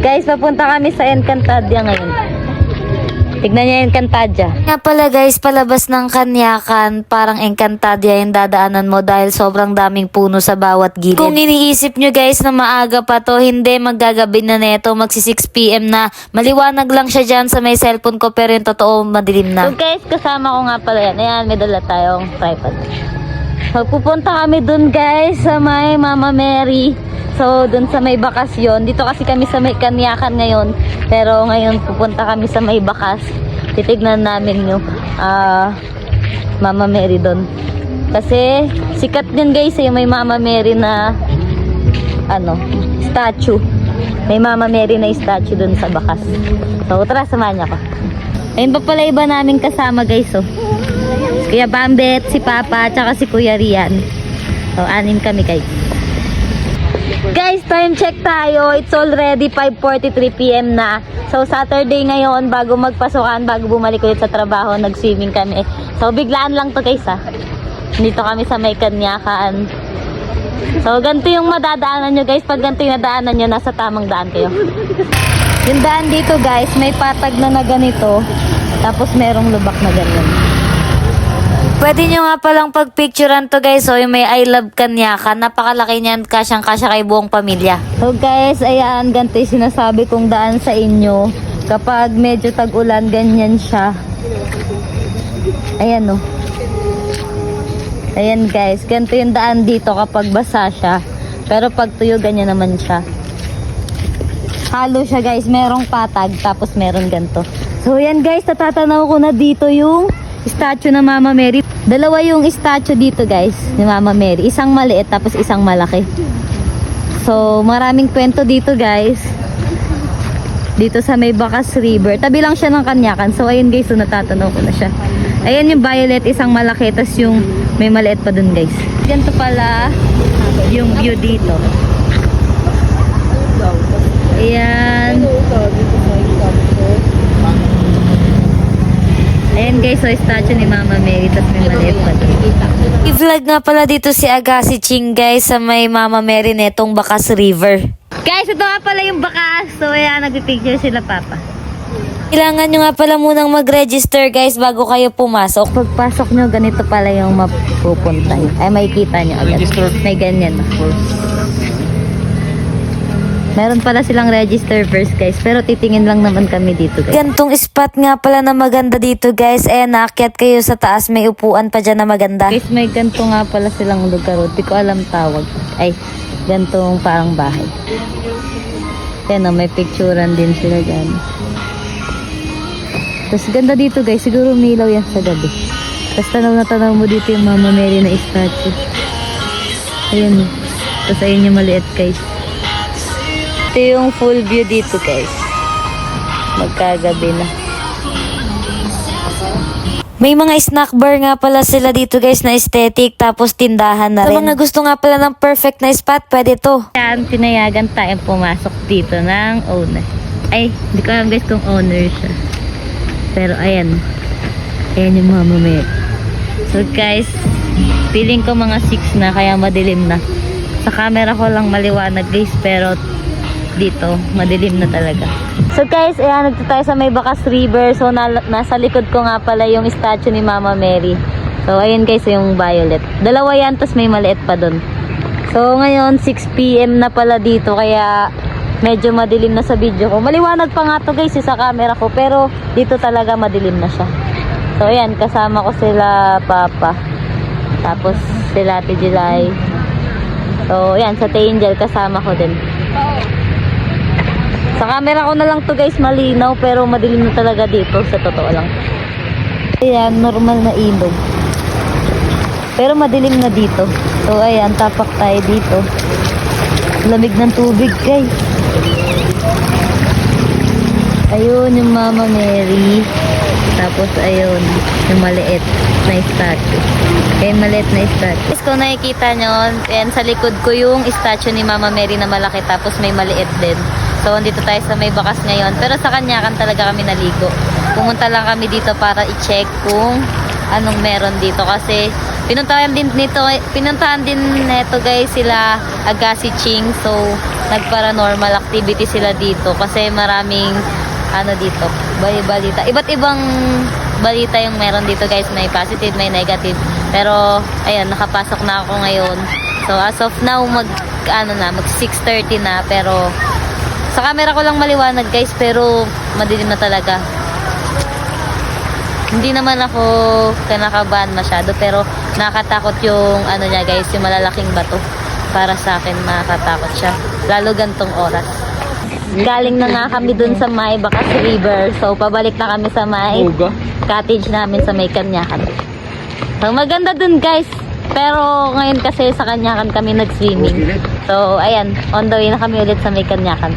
Guys, papunta kami sa Encantadia ngayon. Tignan niyo Encantadia. Nga pala guys, palabas ng kanyakan, parang Encantadia yung dadaanan mo dahil sobrang daming puno sa bawat gilid. Kung iniisip nyo guys na maaga pa to, hindi maggagabi na neto, magsi 6pm na. Maliwanag lang siya dyan sa may cellphone ko pero yung totoo madilim na. So guys, kasama ko nga pala yan. Ayan, may dala tayong tripod. So, pupunta kami dun guys sa may Mama Mary. So, dun sa may bakasyon. Dito kasi kami sa may kanyakan ngayon. Pero ngayon pupunta kami sa may bakas. Titignan namin yung ah, Mama Mary dun. Kasi sikat din guys yung may Mama Mary na ano, statue. May Mama Mary na statue dun sa bakas. So, tara, samahan niyo ako. Ayun pa pala iba namin kasama guys, oh. Kuya Bambet, si Papa, tsaka si Kuya Rian. So, anin kami guys. Guys, time check tayo. It's already 5.43pm na. So, Saturday ngayon, bago magpasukan, bago bumalik ulit sa trabaho, nag-swimming kami. So, biglaan lang to guys, ha. Dito kami sa may kanyakan. So, ganito yung madadaanan nyo guys. Pag ganito yung nadaanan nyo, nasa tamang daan kayo. Yung daan dito guys, may patag na na ganito. Tapos merong lubak na ganyan. Pwede nyo nga palang pagpicturean to guys, so yung may I love kanyakan, napakalaki niyan, kasyang kasya kay buong pamilya. So guys, ayan, ganito yung sinasabi kong daan sa inyo. Kapag medyo tag-ulan, ganyan siya. Ayan oh. Ayan guys, ganito yung daan dito kapag basa siya. Pero pag tuyo, ganyan naman siya. Halo siya guys, merong patag, tapos meron ganito. So ayan guys, natatanaw ko na dito yung statue ng Mama Mary. Dalawa yung statue dito guys, ni Mama Mary. Isang maliit, tapos isang malaki. So, maraming kwento dito guys. Dito sa may Bacas River. Tabi lang siya ng Kanyakan. So, ayun guys, so natatanaw ko na siya. Ayan yung violet, isang malaki. Tapos yung may maliit pa dun guys. Ganito pala yung view dito. Ayan. Ayan guys, so statue ni Mama Mary. Tapos may maliit pa dun. I-vlog nga pala dito si Agassi Ching guys sa may Mama Mary netong Bakas River. Guys, ito nga pala yung Bacas. So, ayan, nagpipicture sila Papa. Kailangan nyo nga pala munang mag-register guys bago kayo pumasok. Pagpasok nyo, ganito pala yung mapupunta nyo. Ay, makikita nyo agad. May ganyan. Meron pala silang register first, guys. Pero titingin lang naman kami dito, guys. Gantong spot nga pala na maganda dito guys. Eh, naakyat kayo sa taas. May upuan pa dyan na maganda. Guys, may ganito nga pala silang lugar. oh. Di ko alam tawag. Ay, gantong parang bahay. Yan o, may picturean din sila dyan. Tapos ganda dito, guys. Siguro umilaw yan sa gabi. Tapos tanaw na tanaw mo dito yung Mama Mary na statue. Ayan. Tapos ayun yung maliit, guys. Ito yung full view dito, guys. Magkagabi na. May mga snack bar nga pala sila dito guys na aesthetic tapos tindahan na rin. Sa mga gusto nga pala ng perfect na spot, pwede to. Yan, pinayagan tayong pumasok dito ng owner. Ay, hindi ko alam guys kung owner siya. Pero ayan. Ayan yung mama Mary. So guys, feeling ko mga 6 na kaya madilim na. Sa camera ko lang maliwanag guys pero dito madilim na talaga. So guys, ayan nagto tayo sa may Bacas River. So na- nasa likod ko nga pala yung statue ni Mama Mary. So ayun guys yung violet. Dalawa yan tapos may maliit pa doon. So ngayon 6pm na pala dito kaya medyo madilim na sa video ko. Maliwanag pa nga to guys eh, sa camera ko pero dito talaga madilim na siya. So ayan kasama ko sila Papa. Tapos sila Ate July. So ayan sa Angel kasama ko din. Sa camera ko na lang to guys malinaw pero madilim na talaga dito sa totoo lang. Ayan normal na ilog. Pero madilim na dito. So ayan, tapak tayo dito. Lamig ng tubig, guys. Ayun yung Mama Mary. Tapos ayun, yung maliit na statue. Ayun, maliit na statue. Guys, kung nakikita nyo, ayan sa likod ko yung statue ni Mama Mary na malaki tapos may maliit din. So, andito tayo sa may bakas ngayon. Pero sa kanya kan talaga kami naligo. Pumunta lang kami dito para i-check kung anong meron dito kasi pinuntahan din nito pinuntahan din neto guys sila Agassi Ching so nagparanormal activity sila dito kasi maraming ano dito, bali balita. Iba't ibang balita yung meron dito guys, may positive, may negative. Pero ayun, nakapasok na ako ngayon. So as of now mag ano na, mag 6:30 na pero sa camera ko lang maliwanag guys pero madilim na talaga. Hindi naman ako kinakabahan masyado pero nakakatakot yung ano niya guys, yung malalaking bato. Para sa akin nakakatakot siya. Lalo gantong oras. Galing na nga kami dun sa may Bakas River. So pabalik na kami sa may cottage namin sa may Kanyakan. So maganda dun guys. Pero ngayon kasi sa Kanyakan kami nag-swimming. So ayan, on the way na kami ulit sa may Kanyakan.